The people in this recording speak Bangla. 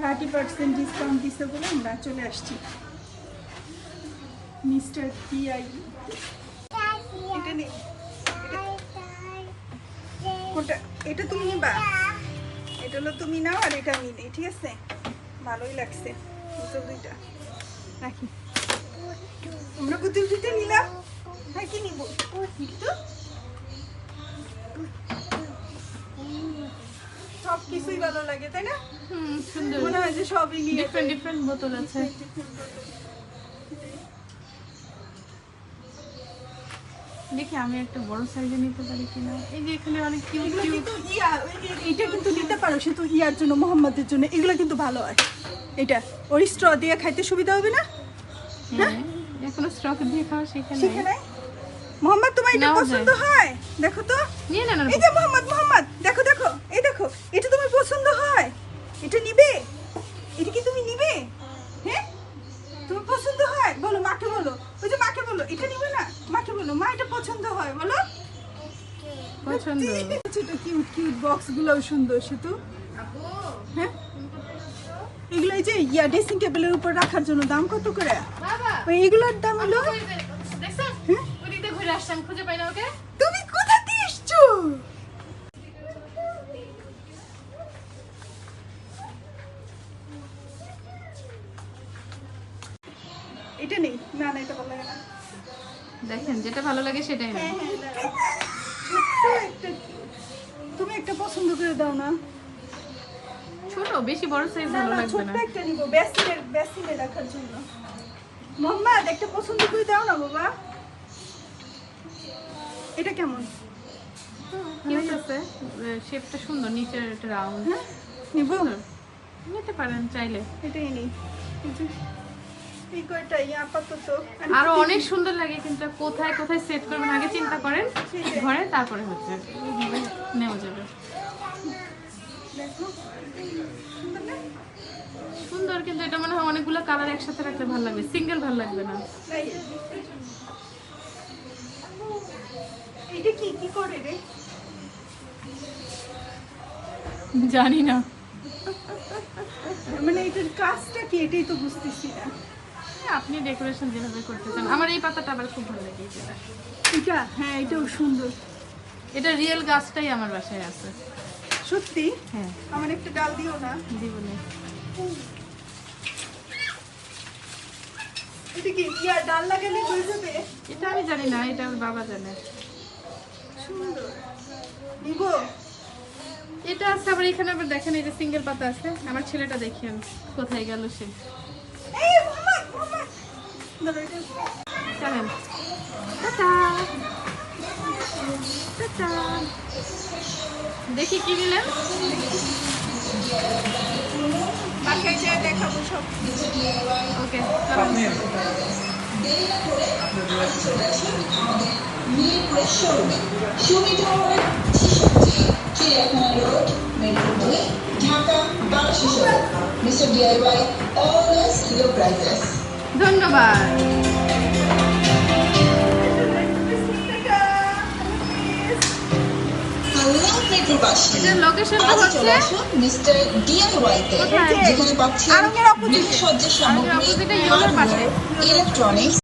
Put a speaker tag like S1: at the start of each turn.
S1: থার্টি পার্সেন্ট ডিসকাউন্ট দিছে বলে আমরা চলে আসছি। মিস্টার টিআই এটা নেই এটা তুমি নিবা। এটা হলো তুমি নাও আর এটা আমি নেই ঠিক আছে? ভালোই লাগছে পুতুল দুইটা। আমরা পুতুল দুইটা নিলাম। হ্যাঁ কি নিব? একটু সব কিছুই ভালো লাগে তাই না?
S2: হুম সুন্দর।
S1: মনে হয় যে সবই নিয়ে
S2: ডিফারেন্ট ডিফারেন্ট বোতল আছে। দেখি আমি একটা বড় সাইজে নিতে পারি কিনা। এই যে এখানে অনেক কিউট কিউট
S1: এটা কিন্তু নিতে পারো শুধু ইয়ার জন্য মোহাম্মদের জন্য। এগুলো কিন্তু ভালো হয়। এটা ওই স্ট্র দিয়ে খাইতে সুবিধা হবে না?
S2: হ্যাঁ এখনও স্টক দিয়ে খাওয়া শিখে নাই।
S1: নাই? মোহাম্মদ তোমার এটা পছন্দ হয়? দেখো তো।
S2: নিয়ে না না
S1: এই যে মোহাম্মদ মোহাম্মদ দেখো দেখো এই দেখো এটা তোমার পছন্দ হয় এটা নিবে এটা কি তুমি নিবে হ্যাঁ তোমার পছন্দ হয় বলো মাকে বলো। ওই যে মাকে বলো এটা নিবে না? মাকে বলো মা এটা পছন্দ হয় বলো।
S2: পছন্দ?
S1: ছোট কিউট কিউট বক্স গুলোও সুন্দর সেতু। হ্যাঁ? এগুলো এই যে ইয়া ড্রেসিং টেবিলের উপর রাখার জন্য দাম কত করে? ওই এগুলোর দাম হলো?
S2: দেখছেন
S1: হ্যাঁ?
S2: খুঁজে পাই না ওকে
S1: তুমি কোথা দিয়ে এসছো এটা নেই। না না এটা ভালো লাগে না।
S2: দেখেন যেটা ভালো লাগে সেটাই
S1: হ্যাঁ হ্যাঁ একটা তুমি একটা পছন্দ করে দাও না।
S2: ছোট বেশি বড় সাইজ ভালো লাগবে না।
S1: একটা নিবো বেসিনে বেসিনে রাখার জন্য। মোহাম্মদ একটা পছন্দ করে দাও না বাবা। এটা কেমন?
S2: কিউট আছে শেপটা সুন্দর নিচের একটা রাউন্ড
S1: হ্যাঁ নিবো?
S2: নিতে পারেন চাইলে।
S1: এটাই নেই। এই যে আপাতত আর
S2: আরও অনেক সুন্দর লাগে কিন্তু কোথায় কোথায় সেট করবেন আগে চিন্তা করেন ঘরে তারপরে হচ্ছে নেওয়া যাবে।
S1: সুন্দর
S2: কিন্তু এটা মনে হয় অনেকগুলো কালার একসাথে রাখলে ভালো লাগবে সিঙ্গেল ভালো লাগবে না।
S1: এইটা কি? কি করে রে?
S2: জানি না।
S1: মানে এটার কাজটা কি? এটাই তো বুঝতেছি না।
S2: আপনি ডেকোরেশন যেভাবে করতে চান আমার এই পাতাটা আবার খুব ভালো লাগে
S1: এটা? হ্যাঁ এটাও সুন্দর।
S2: এটা রিয়েল গাছটাই আমার বাসায় আছে।
S1: সত্যি?
S2: হ্যাঁ।
S1: আমার একটা ডাল দিও না।
S2: জীবনে
S1: এটা কি ইয়া ডাল লাগালে হয়ে যাবে?
S2: এটা আমি জানি না এটা আমার বাবা জানে।
S1: সুন্দর। নিব।
S2: এটা আছে আবার এখানে আবার দেখেন এই যে সিঙ্গেল পাতা আছে। আমার ছেলেটা দেখিয়েন কোথায় গেল সে। চলেন দেখি কি
S1: যেয়ে দেখাবো সব
S2: okay
S3: Dhaka Bangladesh mister DIY always low prices
S2: ধন্যবাদ?
S3: যেখানে পাচ্ছেন। গৃহসজ্জার সামগ্রী
S2: পাশে।
S3: ইলেকট্রনিক্স